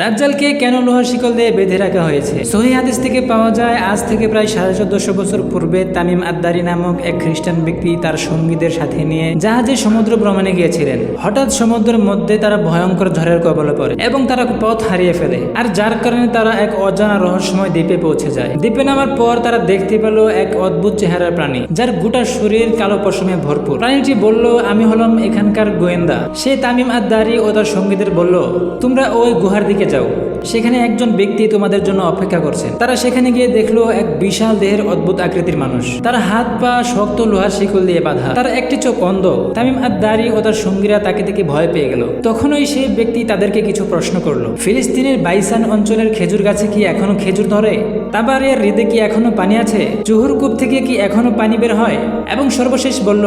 দাজ্জালকে কেন লোহার শিকল দিয়ে বেঁধে রাখা হয়েছে? সহি হাদিস থেকে পাওয়া যায়, আজ থেকে প্রায় সাড়ে চোদ্দশো বছর পূর্বে তামিম আদ্দারি নামক এক খ্রিস্টান ব্যক্তি তার সঙ্গীদের সাথে নিয়ে জাহাজে সমুদ্র ভ্রমণে গিয়েছিলেন। হঠাৎ সমুদ্রের মধ্যে তারা ভয়ঙ্কর ঝড়ের কবলে পড়ে এবং তারা পথ হারিয়ে ফেলে। আর যার কারণে তারা এক অজানা রহস্যময় দ্বীপে পৌঁছে যায়। দ্বীপে নামার পর তারা দেখতে পেল এক অদ্ভুত চেহারার প্রাণী, যার গোটা শরীর কালো পশমে ভরপুর। প্রাণীটি বলল, আমি হলাম এখানকার গোয়েন্দা। সে তামিম আদ্দারি ও তার সঙ্গীদের বলল, তোমরা ওই গুহার দিকে যাও। সেখানে একজন ব্যক্তি তোমাদের জন্য অপেক্ষা করছেন তারা সেখানে গিয়ে দেখল এক বিশাল দেহের অদ্ভুত আকৃতির মানুষ। তার হাত পা শক্ত লোহার শিকল দিয়ে বাঁধা। তার একটি চোখ অন্ধ। তামিম আর দাড়ি ও তার সঙ্গীরা তাকে দেখে ভয় পেয়ে গেল। তখনই সেই ব্যক্তি তাদেরকে কিছু প্রশ্ন করল। ফিলিস্তিনের বাইসান অঞ্চলের খেজুর গাছে কি এখনও খেজুর ধরে? তাবারের হৃদে কি এখনও পানি আছে? জুহুর কূপ থেকে কি এখনও পানি বের হয়? এবং সর্বশেষ বলল,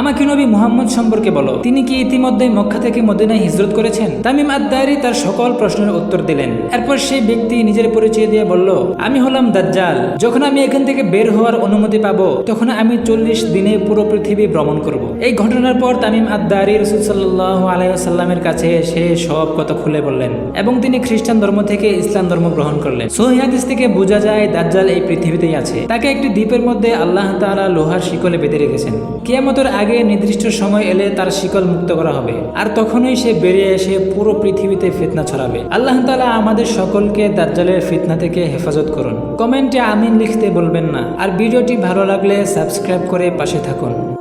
আমাকে নবী মুহাম্মদ সম্পর্কে বলো, তিনি কি ইতিমধ্যে মক্কা থেকে মদিনায় হিজরত করেছেন? তামিম আদ্দারি তার সকল প্রশ্নের উত্তর দিলেন। এরপর সেই ব্যক্তি নিজের পরিচয় দিয়ে বলল, আমি হলাম দাজ্জাল। যখন আমি এখান থেকে বের হওয়ার অনুমতি পাবো, তখন আমি চল্লিশ দিনে পুরো পৃথিবী ভ্রমণ করব। এই ঘটনার পর তামিম আদ্দারি রসুল সাল্লাহ আলাইসাল্লামের কাছে সে সব কথা খুলে বললেন এবং তিনি খ্রিস্টান ধর্ম থেকে ইসলাম ধর্ম গ্রহণ করলেন। সহিহাদিস থেকে বোঝা যায় দাজ্জাল এই পৃথিবীতেই আছে। তাকে একটি দ্বীপের মধ্যে আল্লাহ তাআলা লোহার শিকলে বেঁধে রেখেছেন। কিয়ামতের আগে নির্দিষ্ট সময় এলে তার শিকল মুক্ত করা হবে। আর তখনই সে বেরিয়ে এসে পুরো পৃথিবীতে ফিতনা ছড়াবে। আল্লাহ তালা আমাদের সকলকে দাজ্জালের ফিতনা থেকে হেফাজত করুন। কমেন্টে আমিন লিখতে বলবেন না। আর ভিডিওটি ভালো লাগলে সাবস্ক্রাইব করে পাশে থাকুন।